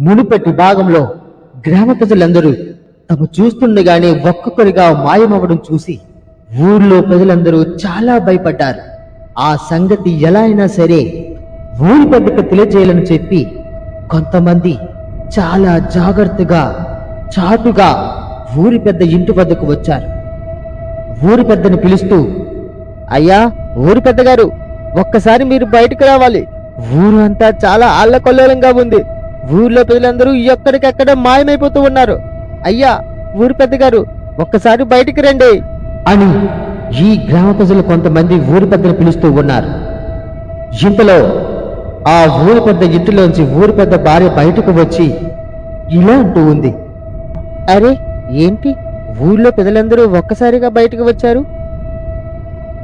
మునుపటి భాగంలో గ్రామ ప్రజలందరూ తమ చూస్తుండగానే ఒక్కొక్కరిగా మాయమవ్వడం చూసి ఊర్లో ప్రజలందరూ చాలా భయపడ్డారు. ఆ సంగతి ఎలా అయినా సరే ఊరి పెద్దకు తెలియజేయాలని చెప్పి కొంతమంది చాలా జాగ్రత్తగా చాటుగా ఊరి పెద్ద ఇంటి వద్దకు వచ్చారు. ఊరి పెద్దని పిలుస్తూ అయ్యా ఊరి పెద్దగారు ఒక్కసారి మీరు బయటకు రావాలి. ఊరు అంతా చాలా ఆళ్ళకొల్లోలంగా ఉంది. ఊర్లో ప్రజలందరూ ఎక్కడికెక్కడ మాయమైపోతూ ఉన్నారు. అయ్యా ఊరి పెద్దగారు ఒక్కసారి బయటికి రండి. అని ఈ గ్రామ ప్రజలు కొంతమంది ఊరి పెద్దను పిలుస్తూ ఉన్నారు. ఇంతలో ఆ ఊరి పెద్ద ఇంటిలోంచి ఊరి పెద్ద భార్య బయటకు వచ్చి ఇలా అంటూ ఉంది. అరే ఏంటి? ఊర్లో ప్రజలందరూ ఒక్కసారిగా బయటకు వచ్చారు?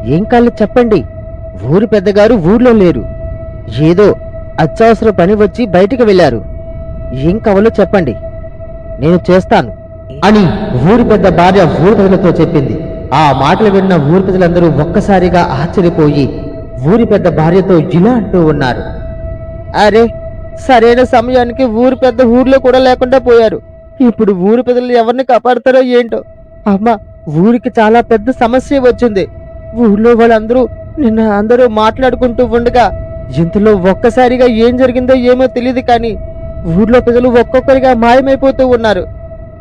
ఏం కాళ్ళు చెప్పండి. ఊరి పెద్దగారు ఊర్లో లేరు. ఏదో అత్యవసర పని వచ్చి బయటికి వెళ్ళారు. ఏం కావాలో చెప్పండి నేను చేస్తాను అని ఊరి పెద్ద భార్య ఊరి ప్రజలతో చెప్పింది. ఆ మాటలు విన్న ఊరి ప్రజలందరూ ఒక్కసారిగా ఆశ్చర్యపోయి ఊరి పెద్ద భార్యతో ఇలా అంటూ ఉన్నారు. అరే సరైన సమయానికి ఊరు పెద్ద ఊర్లో కూడా లేకుండా పోయారు. ఇప్పుడు ఊరి పెద్దలు ఎవరిని కాపాడతారో ఏంటో? అమ్మ ఊరికి చాలా పెద్ద సమస్య వచ్చింది. ఊర్లో వాళ్ళందరూ నిన్న అందరూ మాట్లాడుకుంటూ ఉండగా ఇంతలో ఒక్కసారిగా ఏం జరిగిందో ఏమో తెలియదు కానీ ఊర్లో ప్రజలు ఒక్కొక్కరిగా మాయమైపోతూ ఉన్నారు.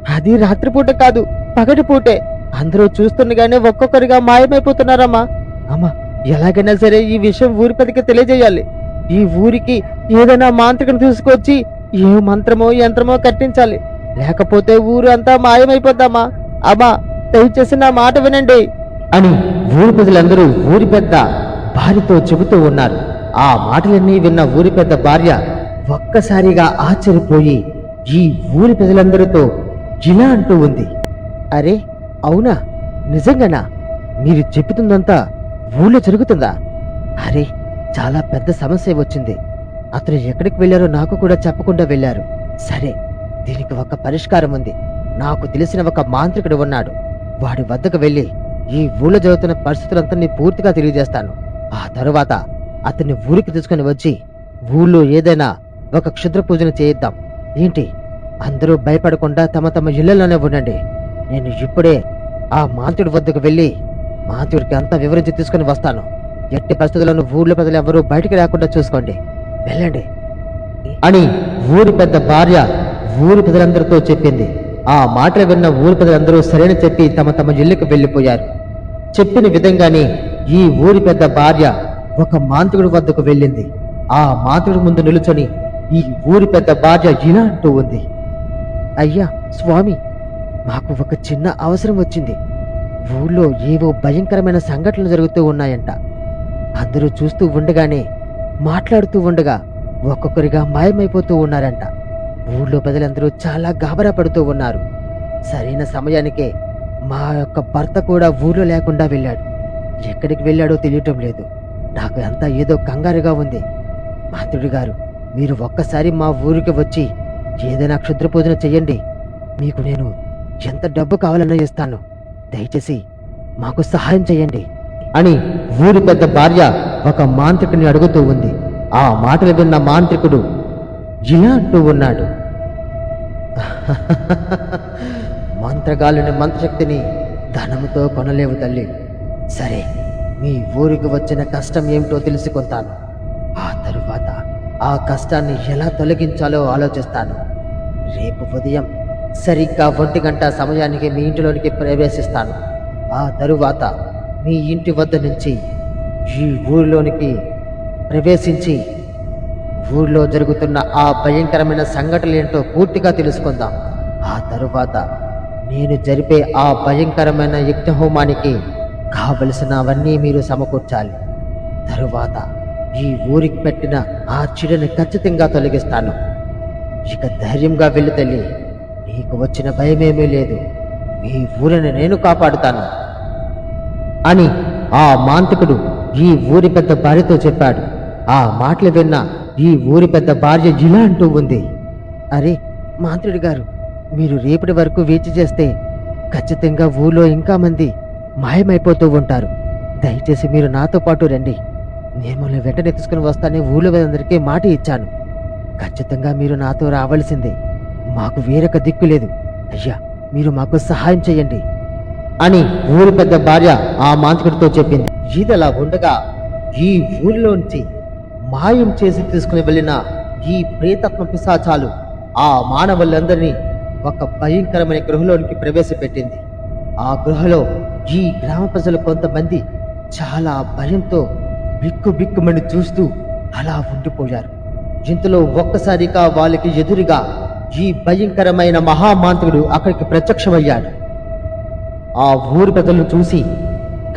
అది రాత్రిపూట కాదు పగటిపూటే. అందరూ చూస్తుండగానే ఒక్కొక్కరిగా మాయమైపోతున్నారమ్మా. అమ్మా ఎలాగైనా సరే ఈ విషయం ఊరి పెద్దకి తెలియజేయాలి. ఈ ఊరికి ఏదైనా మాంత్రికను తీసుకొచ్చి ఏ మంత్రమో యంత్రమో కట్టించాలి. లేకపోతే ఊరు అంతా మాయమైపోద్దామా అమ్మా దయచేసి నా మాట వినండి. అని ఊరి ప్రజలందరూ ఊరి పెద్ద భార్యతో చెబుతూ ఉన్నారు. ఆ మాటలన్నీ విన్న ఊరి పెద్ద భార్య ఒక్కసారిగా ఆశ్చర్యపోయి ఈ ఊరి ప్రజలందరితో ఇలా అంటూ ఉంది. అరే అవునా? నిజంగానా? మీరు చెబుతుందంతా ఊళ్ళో జరుగుతుందా? అరే చాలా పెద్ద సమస్య వచ్చింది. అతను ఎక్కడికి వెళ్ళారో నాకు కూడా చెప్పకుండా వెళ్ళారు. సరే దీనికి ఒక పరిష్కారం ఉంది. నాకు తెలిసిన ఒక మాంత్రికుడు ఉన్నాడు. వాడి వద్దకు వెళ్ళి ఈ ఊళ్ళో జరుగుతున్న పరిస్థితులంతా పూర్తిగా తెలియజేస్తాను. ఆ తరువాత అతన్ని ఊరికి తీసుకుని వచ్చి ఊళ్ళో ఏదైనా ఒక క్షుద్ర పూజను చేయిద్దాం. ఏంటి? అందరూ భయపడకుండా తమ తమ ఇళ్ళలోనే ఉండండి. నేను ఇప్పుడే ఆ మాంతుడి వద్దకు వెళ్ళి మాంతుడికి అంతా వివరించి తీసుకుని వస్తాను. ఎట్టి పరిస్థితులను ఊళ్ళో ప్రజలు ఎవరూ బయటికి రాకుండా చూసుకోండి. వెళ్ళండి. అని ఊరి పెద్ద భార్య ఊరి ప్రజలందరితో చెప్పింది. ఆ మాటలు విన్న ఊరి ప్రజలందరూ సరైన చెప్పి తమ తమ ఇల్లుకు వెళ్ళిపోయారు. చెప్పిన విధంగానే ఈ ఊరి పెద్ద భార్య ఒక మాంత్రుడి వద్దకు వెళ్ళింది. ఆ మాంత్రుడి ముందు నిలుచొని ఈ ఊరి పెద్ద భార్య ఇలా అంటూ ఉంది. అయ్యా స్వామి మాకు ఒక చిన్న అవసరం వచ్చింది. ఊళ్ళో ఏవో భయంకరమైన సంఘటనలు జరుగుతూ ఉన్నాయంట. అందరూ చూస్తూ ఉండగానే మాట్లాడుతూ ఉండగా ఒక్కొక్కరిగా మాయమైపోతూ ఉన్నారంట. ఊళ్ళో ప్రజలందరూ చాలా గాబరా పడుతూ ఉన్నారు. సరైన సమయానికే మా యొక్క భర్త కూడా ఊళ్ళో లేకుండా వెళ్ళాడు. ఎక్కడికి వెళ్ళాడో తెలియటం లేదు. నాకు అంతా ఏదో కంగారుగా ఉంది. మంత్రుడి గారు మీరు ఒక్కసారి మా ఊరికి వచ్చి ఏదైనా క్షుద్ర పూజన చెయ్యండి. మీకు నేను ఎంత డబ్బు కావాలన్నా ఇస్తాను. దయచేసి మాకు సహాయం చేయండి అని ఊరి పెద్ద భార్య ఒక మాంత్రికుని అడుగుతూ ఉంది. ఆ మాటలు విన్న మాంత్రికుడు ఇలా అంటూ ఉన్నాడు. మంత్రగాలుని మంత్రశక్తిని ధనముతో కొనలేవు తల్లి. సరే మీ ఊరికి వచ్చిన కష్టం ఏమిటో తెలుసుకుంటాను. ఆ తరువాత ఆ కష్టాన్ని ఎలా తొలగించాలో ఆలోచిస్తాను. రేపు ఉదయం సరిగ్గా ఒంటి గంట సమయానికి మీ ఇంటిలోనికి ప్రవేశిస్తాను. ఆ తరువాత మీ ఇంటి వద్ద నుంచి ఈ ఊరిలోనికి ప్రవేశించి ఊర్లో జరుగుతున్న ఆ భయంకరమైన సంఘటనలు ఏంటో పూర్తిగా తెలుసుకుందాం. ఆ తరువాత నేను జరిపే ఆ భయంకరమైన యజ్ఞహోమానికి కావలసినవన్నీ మీరు సమకూర్చాలి. తరువాత ఈ ఊరికి పెట్టిన ఆ చెడుని ఖచ్చితంగా తొలగిస్తాను. ఇక ధైర్యంగా వెళ్ళు తల్లి. నీకు వచ్చిన భయమేమీ లేదు. మీ ఊరిని నేను కాపాడుతాను. అని ఆ మాంత్రికుడు ఈ ఊరి పెద్ద భార్యతో చెప్పాడు. ఆ మాటలు విన్న ఈ ఊరి పెద్ద భార్య ఇలా అంటూ ఉంది. అరే మాంత్రుడి గారు మీరు రేపటి వరకు వేచి చేస్తే ఖచ్చితంగా ఊళ్ళో ఇంకా మంది మాయమైపోతూ ఉంటారు. దయచేసి మీరు నాతో పాటు రండి. నేను వెంటనే తీసుకుని వస్తానని ఊళ్ళో అందరికీ మాట ఇచ్చాను. ఖచ్చితంగా మీరు నాతో రావాల్సిందే. మాకు వేరొక దిక్కు లేదు. అయ్యా మీరు మాకు సహాయం చేయండి. అని ఊరి పెద్ద భార్య ఆ మాంత్రికుడితో చెప్పింది. ఈదలా ఉండగా ఈ ఊరిలోంచి మాయం చేసి తీసుకుని వెళ్ళిన ఈ ప్రేతత్మ పిశాచాలు ఆ మానవులందరినీ ఒక భయంకరమైన గృహలోనికి ప్రవేశపెట్టింది. ఆ గుహలో ఈ గ్రామ ప్రజలు కొంతమంది చాలా భయంతో బిక్కు బిక్కుమని చూస్తూ అలా ఉండిపోయారు. ఇంతలో ఒక్కసారిగా వాళ్ళకి ఎదురుగా ఈ భయంకరమైన మహామాంత్రుడు అక్కడికి ప్రత్యక్షమయ్యాడు. ఆ ఊరి ప్రజలను చూసి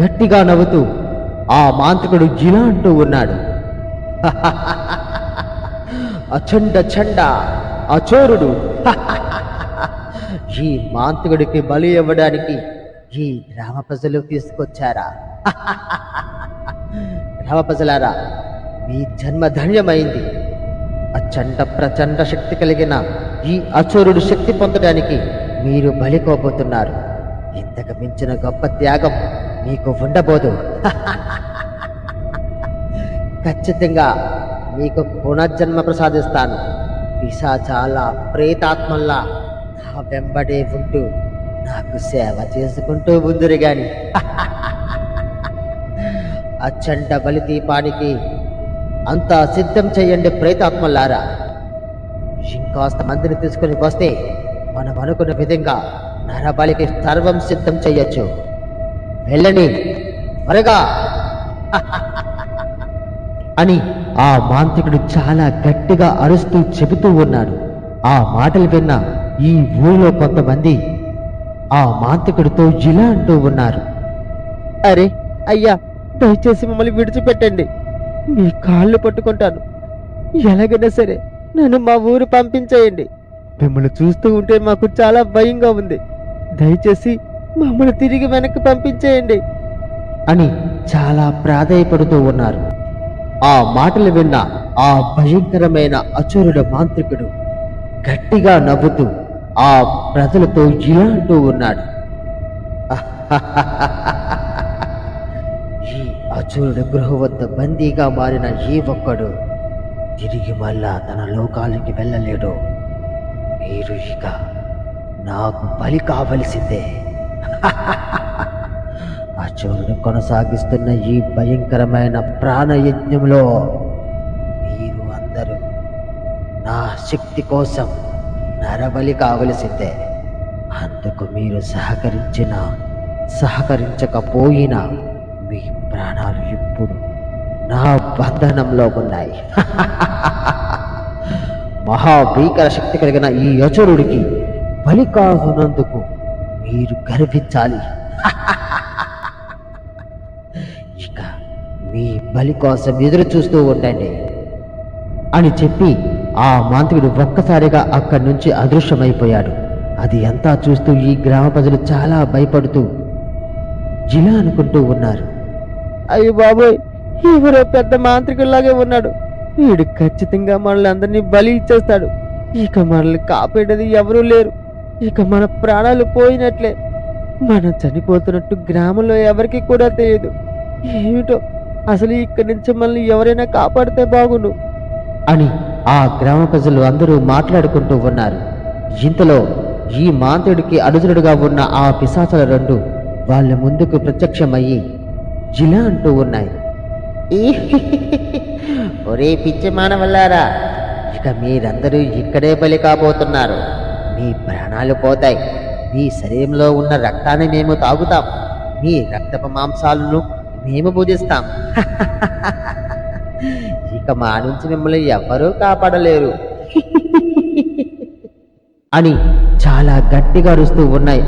గట్టిగా నవ్వుతూ ఆ మాంత్రికుడు ఇలా అంటూ ఉన్నాడు. అచండ చండ అచోరుడు. ఈ మాంతకుడికి బలి ఇవ్వడానికి ఈ గ్రామ ప్రజలు తీసుకొచ్చారా? గ్రామ ప్రజలారా మీ జన్మ ధన్యమైంది. అచండ ప్రచండ శక్తి కలిగిన ఈ అచోరుడు శక్తి పొందడానికి మీరు బలికోబోతున్నారు ఇంతకు మించిన గొప్ప త్యాగం మీకు ఉండబోదు. ఖచ్చితంగా మీకు పునర్జన్మ ప్రసాదిస్తాను. పిశాచాల ప్రేతాత్మల్లా నా వెంబడే ఉంటూ నాకు సేవ చేసుకుంటూ ఉందిరి గాని. అచ్చంట బలి దీపానికి అంతా సిద్ధం చేయండి ప్రేతాత్మలారా. ఇంకాస్త మందిని తీసుకుని వస్తే మనం అనుకున్న విధంగా నరబలికి సర్వం సిద్ధం చెయ్యొచ్చు వెళ్ళని త్వరగా. అని ఆ మాంత్రికుడు చాలా గట్టిగా అరుస్తూ చెబుతూ ఉన్నాడు. ఆ మాటలు విన్న ఈ ఊరిలో కొంతమంది ఆ మాంత్రికుడితో ఇలా అంటూ ఉన్నారు. అరే అయ్యా దయచేసి మమ్మల్ని విడిచిపెట్టండి. మీ కాళ్ళు పట్టుకుంటాను. ఎలాగైనా సరే నన్ను మా ఊరు పంపించేయండి. మిమ్మల్ని చూస్తూ ఉంటే మాకు చాలా భయంగా ఉంది. దయచేసి మమ్మల్ని తిరిగి వెనక్కి పంపించేయండి. అని చాలా ప్రాధాయపడుతూ ఉన్నారు. ఆ మాటలు విన్న ఆ భయంకరమైన అచురుడ మాంత్రికుడు గట్టిగా నవ్వుతూ ఆ ప్రజలతో ఇలా అంటూ ఉన్నాడు. ఈ అచురుడు గృహ వద్ద బందీగా మారిన ఈ ఒక్కడు తిరిగి మళ్ళా తన లోకాలకి వెళ్ళలేడు. మీరు ఇక నాకు బలి కావలసిందే. అచోరుడు కొనసాగిస్తున్న ఈ భయంకరమైన ప్రాణయజ్ఞంలో మీరు అందరూ నా శక్తి కోసం నరబలి కావలసిందే. అందుకు మీరు సహకరించినా సహకరించకపోయినా మీ ప్రాణాలు ఇప్పుడు నా బంధనంలో ఉన్నాయి. మహాభీకర శక్తి కలిగిన ఈ యచురుడికి బలి కానున్నందుకు మీరు గర్వించాలి. ఇక మీ బలి కోసం ఎదురు చూస్తూ ఉండండి అని చెప్పి ఆ మాంత్రికుడు ఒక్కసారిగా అక్కడి నుంచి అదృశ్యమైపోయాడు. అది అంతా చూస్తూ ఈ గ్రామ ప్రజలు చాలా భయపడుతూ జిలా అనుకుంటూ ఉన్నారు. అయ్యో బాబోయ్ ఎవరో పెద్ద మాంత్రికుల్లాగే ఉన్నాడు. వీడు ఖచ్చితంగా మనల్ని అందరినీ బలి ఇచ్చేస్తాడు. ఇక మనల్ని కాపాడేది ఎవరూ లేరు. ఇక మన ప్రాణాలు పోయినట్లే. మనం చనిపోతున్నట్టు గ్రామంలో ఎవరికి కూడా తెలియదు. ఏమిటో? అసలు ఇక్కడి నుంచి మనల్ని ఎవరైనా కాపాడితే బాగుండు. అని ఆ గ్రామ ప్రజలు అందరూ మాట్లాడుకుంటూ ఉన్నారు. ఇంతలో ఈ మాంత్రుడికి అనుజనుడుగా ఉన్న ఆ పిశాచల రెండు వాళ్ళ ముందుకు ప్రత్యక్షమయ్యి జిలా అంటూ ఉన్నాయి. ఒరే పిచ్చి మానవల్లారా ఇక మీరందరూ ఇక్కడే బలి కాబోతున్నారు. మీ ప్రాణాలు పోతాయి. మీ శరీరంలో ఉన్న రక్తాన్ని మేము తాగుతాం. మీ రక్తపు మాంసాలను మేము పూజిస్తాం. ఇక మా నుంచి మిమ్మల్ని ఎవ్వరూ కాపాడలేరు. అని చాలా గట్టిగా అరుస్తూ ఉన్నాయి.